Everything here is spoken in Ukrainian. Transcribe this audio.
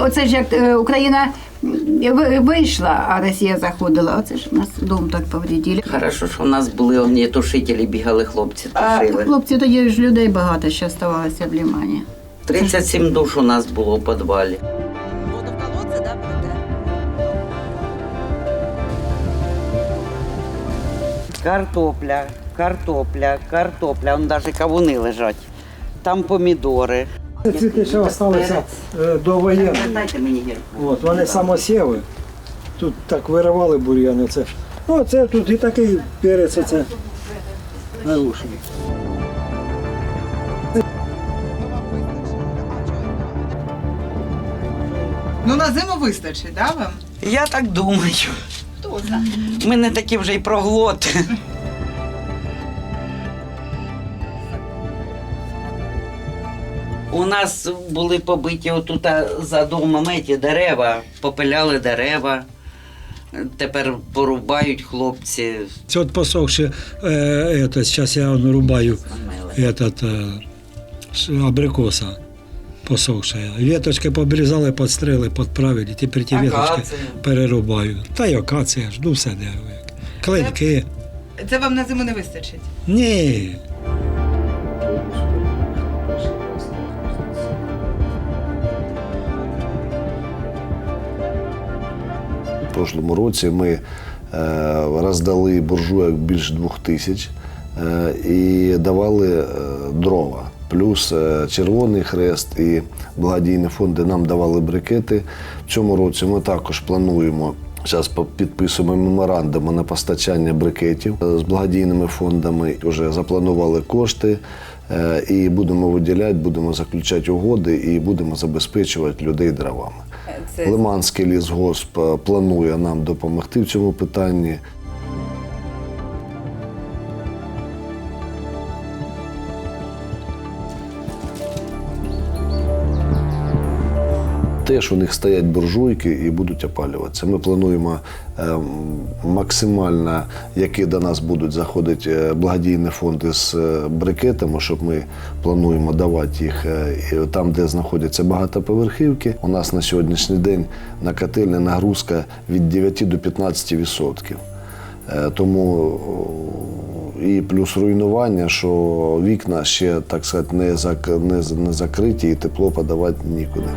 оце ж як е, Україна вийшла, а Росія заходила. Оце ж у нас дом так повредили. Хорошо, що в нас були вони тушителі, бігали хлопці, А тушили. хлопці тоді ж людей багато ще ставалося в Лімані. 37 душ у нас було в підвалі. Картопля, картопля, картопля. Вон навіть кавуни лежать. Там помідори. Ці те, що залишилися е, до воєнних. От, вони самосіви. Тут так виривали бур'яни. Це. Ну, це тут і такий перець, це нарушений. Ну на зиму вистачить, да, вам? Я так думаю. Хто знає? Ми не такі вже й проглоти. У нас були побиті отут за домом ті дерева, попиляли дерева. Тепер порубають хлопці. Це от посохши, е, это, зараз я рубаю этот, е, абрикоса посохшая. Веточки пообрізали, підстрели, підправили, тепер ті веточки Акацію. перерубаю. Та й акація ж, ну все дерево. Клинки. Це вам на зиму не вистачить. Ні. В прошлому році ми е, роздали буржуйок більше двох тисяч е, і давали е, дрова. Плюс Червоний Хрест і благодійні фонди нам давали брикети. В цьому році ми також плануємо. Зараз підписуємо меморандуми на постачання брикетів е, з благодійними фондами. Вже запланували кошти е, і будемо виділяти, будемо заключати угоди і будемо забезпечувати людей дровами. Лиманський лісгосп е, планує нам допомогти в цьому питанні. Теж у них стоять буржуйки і будуть опалюватися. Ми плануємо е, максимально, які до нас будуть заходити е, благодійні фонди з е, брикетами, щоб ми плануємо давати їх е, там, де знаходяться багатоповерхівки. У нас на сьогоднішній день на котельні нагрузка від 9 до 15 відсотків. Тому і плюс руйнування, що вікна ще так сказати не закриті, і тепло подавати нікуди.